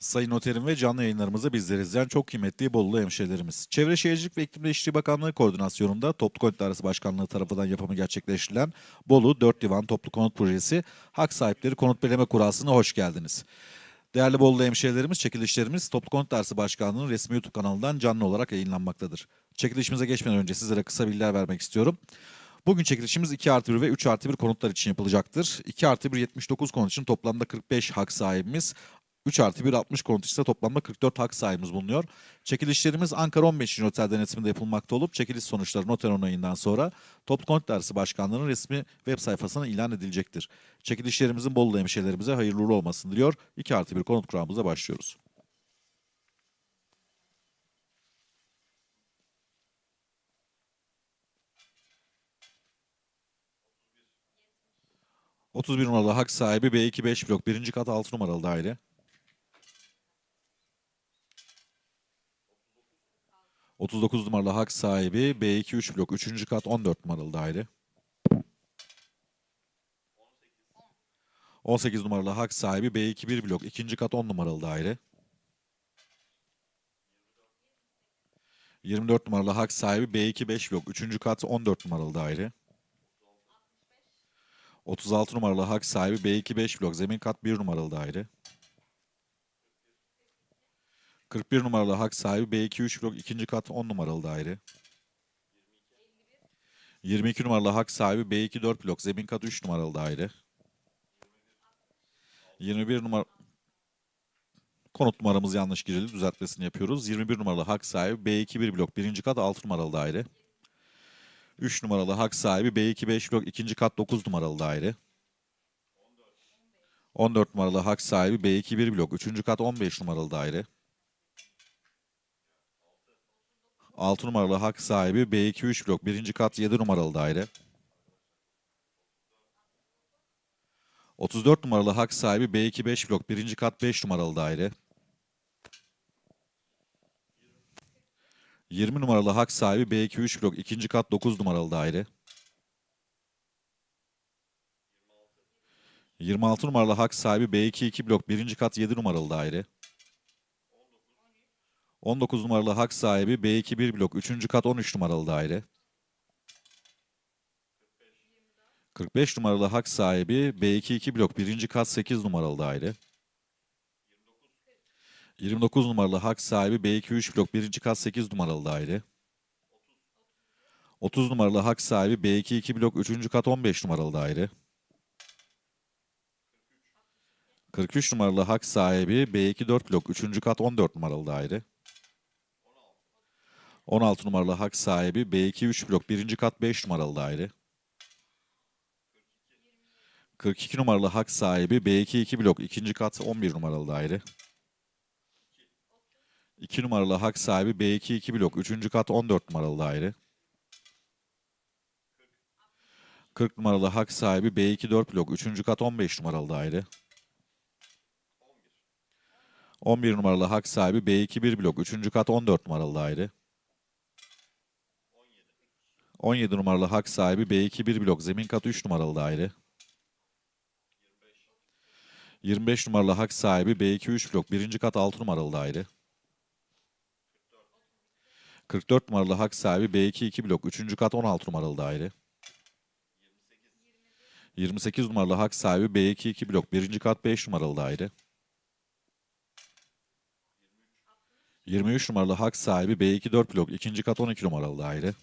Sayın Noterim ve canlı yayınlarımızı bizleri izleyen çok kıymetli Bolulu hemşehrilerimiz. Çevre Şehircilik ve İklim Değişikliği Bakanlığı koordinasyonunda Toplu Konut Dairesi Başkanlığı tarafından yapımı gerçekleştirilen Bolu 4 Divan Toplu Konut Projesi Hak Sahipleri Konut Belirleme Kurası'na hoş geldiniz. Değerli Bolulu hemşehrilerimiz, çekilişlerimiz Toplu Konut Dairesi Başkanlığı'nın resmi YouTube kanalından canlı olarak yayınlanmaktadır. Çekilişimize geçmeden önce sizlere kısa bilgiler vermek istiyorum. Bugün çekilişimiz 2 artı 1 ve 3 artı 1 konutlar için yapılacaktır. 2 artı 1 79 konut için toplamda 45 hak sahibimiz. 3 artı 1 60 konut ise toplamda 44 hak sahibimiz bulunuyor. Çekilişlerimiz Ankara 15. Otel denetiminde yapılmakta olup çekiliş sonuçları noter onayından sonra Toplu Konut Dairesi Başkanlığı'nın resmi web sayfasına ilan edilecektir. Çekilişlerimizin Bolu hemşehrilerimize hayırlı uğurlu olmasını diliyor. 2 artı 1 konut kuramımıza başlıyoruz. ...31 numaralı hak sahibi B2 5 blok 1. kat 6 numaralı daire. 39 numaralı hak sahibi B2 3 blok 3. kat 14 numaralı daire. 18 numaralı hak sahibi B2 1 blok 2. kat 10 numaralı daire. 24 numaralı hak sahibi B2 5 blok 3. kat 14 numaralı daire. 36 numaralı hak sahibi B2 5 blok zemin kat 1 numaralı daire. 41 numaralı hak sahibi B2 3 blok 2. kat 10 numaralı daire. 22 numaralı hak sahibi B2 4 blok zemin kat 3 numaralı daire. 21 numara konut numaramız yanlış girildi düzeltmesini yapıyoruz. 21 numaralı hak sahibi B2 1 blok 1. kat 6 numaralı daire. 3 numaralı hak sahibi B2 5 blok 2. kat 9 numaralı daire. 14 numaralı hak sahibi B2 1 blok 3. kat 15 numaralı daire. 6 numaralı hak sahibi B2 3 blok 1. kat 7 numaralı daire. 34 numaralı hak sahibi B2 5 blok 1. kat 5 numaralı daire. 20 numaralı hak sahibi B2 3 blok 2. kat 9 numaralı daire. 26 numaralı hak sahibi B2 2 blok 1. kat 7 numaralı daire. 19 numaralı hak sahibi B2 1 blok 3. kat 13 numaralı daire. 45 numaralı hak sahibi B2 2 blok 1. kat 8 numaralı daire. 29 numaralı hak sahibi B2 3 blok 1. kat 8 numaralı daire. 30 numaralı hak sahibi B2 2 blok 3. kat 15 numaralı daire. 43 numaralı hak sahibi B2 4 blok 3. kat 14 numaralı daire. 16 numaralı hak sahibi B2 3 blok 1. kat 5 numaralı daire. 42 numaralı hak sahibi B2 2 blok 2. kat 11 numaralı daire. 2 numaralı hak sahibi B2 2 blok 3. kat 14 numaralı daire. 40 numaralı hak sahibi B2 4 blok 3. kat 15 numaralı daire. 11 numaralı hak sahibi B2 1 blok 3. kat 14 numaralı daire. 17 numaralı hak sahibi B2 1 blok zemin kat 3 numaralı daire. 25 numaralı hak sahibi B2 3 blok 1. kat 6 numaralı daire. 44 numaralı hak sahibi B2 2 blok 3. kat 16 numaralı daire. 28 numaralı hak sahibi B2 2 blok 1. kat 5 numaralı daire. 23 numaralı hak sahibi B2 4 blok 2. kat 12 numaralı daire.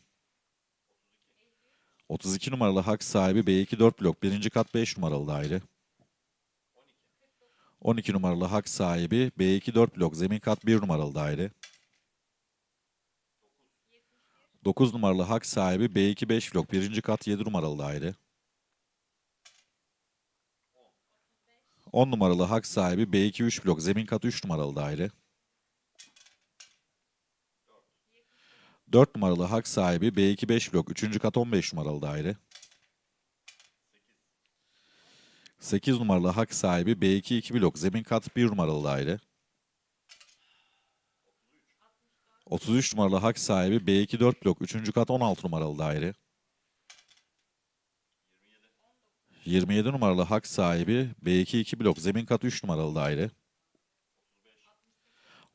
32 numaralı hak sahibi B2 4 blok 1. kat 5 numaralı daire. 12 numaralı hak sahibi B2 4 blok zemin kat 1 numaralı daire. 9 numaralı hak sahibi B2 5 blok 1. kat 7 numaralı daire. 10 numaralı hak sahibi B2 3 blok zemin kat 3 numaralı daire. 4 numaralı hak sahibi B2 5 blok 3. kat 15 numaralı daire. 8 numaralı hak sahibi B2 2 blok zemin kat 1 numaralı daire. 33 numaralı hak sahibi B2 4 blok 3. kat 16 numaralı daire. 27 numaralı hak sahibi B2 2 blok zemin kat 3 numaralı daire.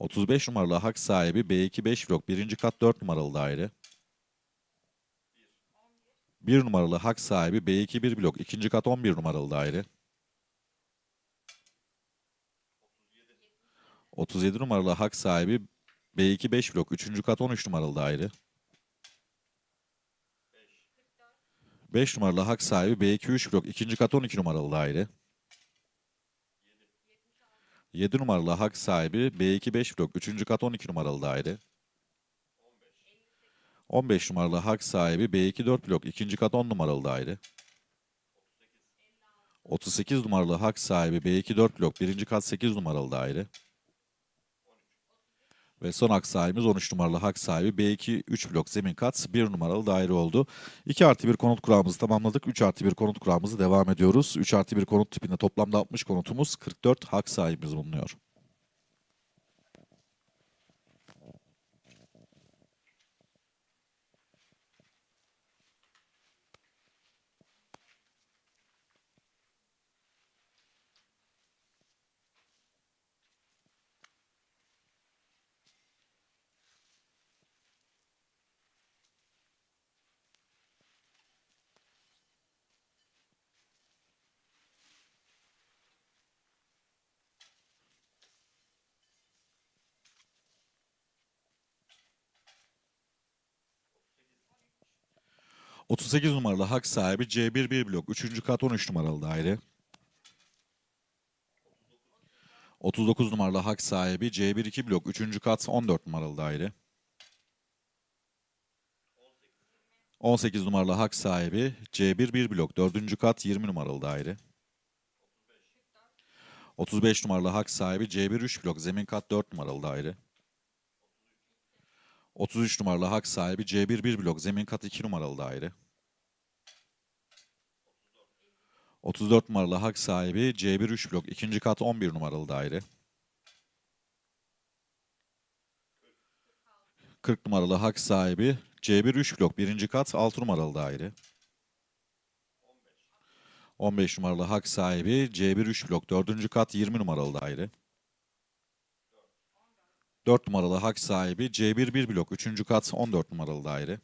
35 numaralı hak sahibi B2 5 blok 1. kat 4 numaralı daire. 1 numaralı hak sahibi B2 1 blok 2. kat 11 numaralı daire. 37 numaralı hak sahibi B2 5 blok 3. kat 13 numaralı daire. 5 numaralı hak sahibi B2 3 blok 2. kat 12 numaralı daire. 7 numaralı hak sahibi B2 5 blok 3. kat 12 numaralı daire. 15 numaralı hak sahibi B2 4 blok 2. kat 10 numaralı daire. 38 numaralı hak sahibi B2 4 blok 1. kat 8 numaralı daire. Ve son hak sahibimiz 13 numaralı hak sahibi B2 3 blok zemin kat 1 numaralı daire oldu. 2 artı 1 konut kurağımızı tamamladık. 3 artı 1 konut kurağımızı devam ediyoruz. 3 artı 1 konut tipinde toplamda 60 konutumuz 44 hak sahibimiz bulunuyor. — 38 numaralı hak sahibi C1 1 blok 3. kat 13 numaralı daire. 39 numaralı hak sahibi C1 2 blok 3. kat 14 numaralı daire. 18 numaralı hak sahibi C1 1 blok 4. kat 20 numaralı daire. 35 numaralı hak sahibi C1 3 blok zemin kat 4 numaralı daire. 33 numaralı hak sahibi C1 1 blok zemin kat 2 numaralı daire. 34 numaralı hak sahibi C1 3 blok 2. kat 11 numaralı daire. 40 numaralı hak sahibi C1 3 blok 1. kat 6 numaralı daire. 15 numaralı hak sahibi C1 3 blok 4. kat 20 numaralı daire. 4 numaralı hak sahibi C1 1 blok 3. kat 14 numaralı daire.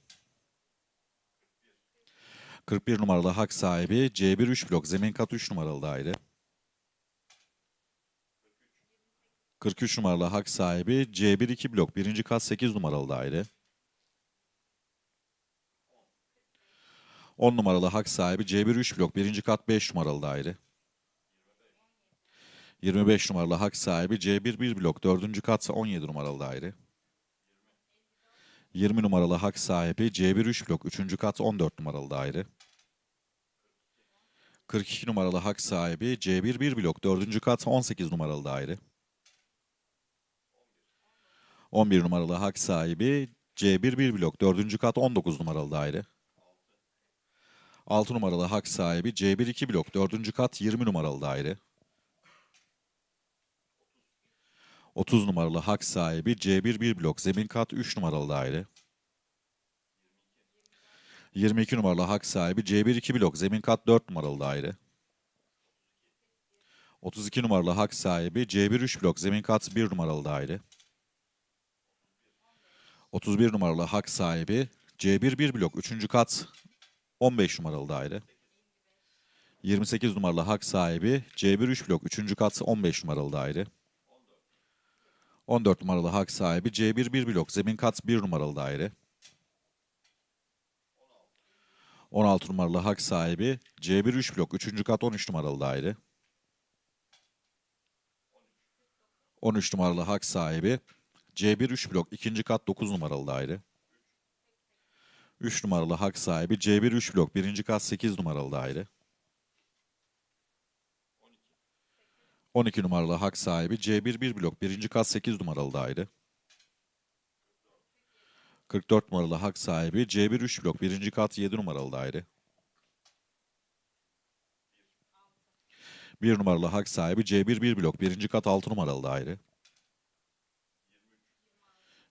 41 numaralı hak sahibi C1 3 blok zemin kat 3 numaralı daire. 43 numaralı hak sahibi C1 2 blok 1. kat 8 numaralı daire. 10 numaralı hak sahibi C1 3 blok 1. kat 5 numaralı daire. 25 numaralı hak sahibi C1 1 blok 4. kat 17 numaralı daire. 20 numaralı hak sahibi C1 3 blok 3. kat 14 numaralı daire. 42 numaralı hak sahibi C1 1 blok 4. kat 18 numaralı daire. 11 numaralı hak sahibi C1 1 blok 4. kat 19 numaralı daire. 6 numaralı hak sahibi C1 2 blok 4. kat 20 numaralı daire. 30 numaralı hak sahibi C1 1 blok zemin kat 3 numaralı daire. 22 numaralı hak sahibi C1 2 blok zemin kat 4 numaralı daire. 32 numaralı hak sahibi C1 3 blok zemin kat 1 numaralı daire. 31 numaralı hak sahibi C1 1 blok 3. kat 15 numaralı daire. 28 numaralı hak sahibi C1 3 blok 3. kat 15 numaralı daire. 14 numaralı hak sahibi C1 1 blok zemin kat 1 numaralı daire. 16 numaralı hak sahibi C1 3 blok 3. kat 13 numaralı daire. 13 numaralı hak sahibi C1 3 blok 2. kat 9 numaralı daire. 3 numaralı hak sahibi C1 3 blok 1. kat 8 numaralı daire. 12 numaralı hak sahibi C1 1 blok 1. kat 8 numaralı daire. 44 numaralı hak sahibi C1 3 blok 1. kat 7 numaralı daire. 1 numaralı hak sahibi C1 1 blok 1. kat 6 numaralı daire.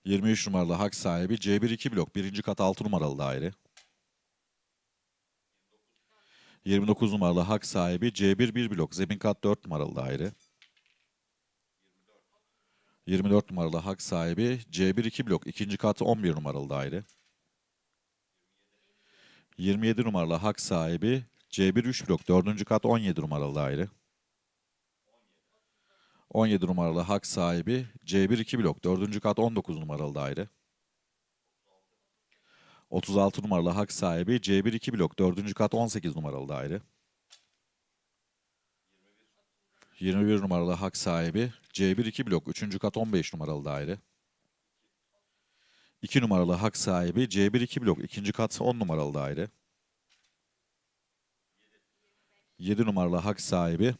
23 numaralı hak sahibi C1 2 blok 1. kat 6 numaralı daire. 29 numaralı hak sahibi C1 1 blok zemin kat 4 numaralı daire. 24 numaralı hak sahibi C1 2 blok 2. kat 11 numaralı daire. 27 numaralı hak sahibi C1 3 blok 4. kat 17 numaralı daire. 17 numaralı hak sahibi C1 2 blok 4. kat 19 numaralı daire. 36 numaralı hak sahibi C1 2 blok 4. kat 18 numaralı daire. 21 numaralı hak sahibi C1 2 blok 3. kat 15 numaralı daire. 2 numaralı hak sahibi C1 2 blok 2. kat 10 numaralı daire. 7 numaralı hak sahibi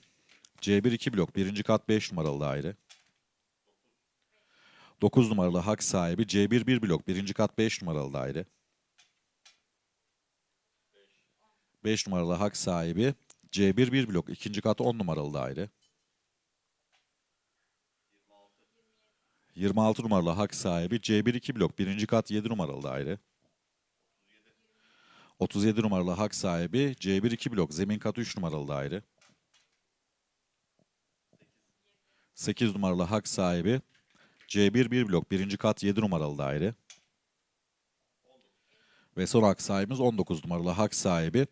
C1 2 blok 1. kat 5 numaralı daire. 9 numaralı hak sahibi C1 1 blok 1. kat 5 numaralı daire. 5 numaralı hak sahibi C1 1 blok 2. kat 10 numaralı daire. 26 numaralı hak sahibi C1 2 blok 1. kat 7 numaralı daire. 37 numaralı hak sahibi C1 2 blok zemin kat 3 numaralı daire. 8 numaralı hak sahibi C1 1 blok 1. kat 7 numaralı daire. Ve son hak sahibimiz 19 numaralı hak sahibi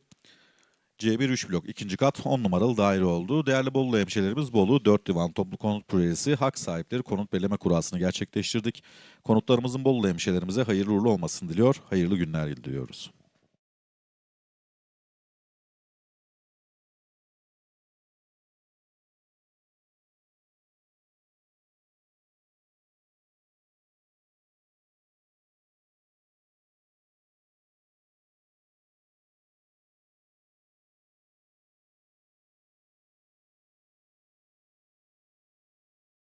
C1 3 blok 2. kat 10 numaralı daire oldu. Değerli Bolu hemşehrilerimiz Bolu 4 divan toplu konut projesi hak sahipleri konut belirleme kurasını gerçekleştirdik. Konutlarımızın Bolu hemşehrilerimize hayırlı uğurlu olmasını diliyor. Hayırlı günler diliyoruz.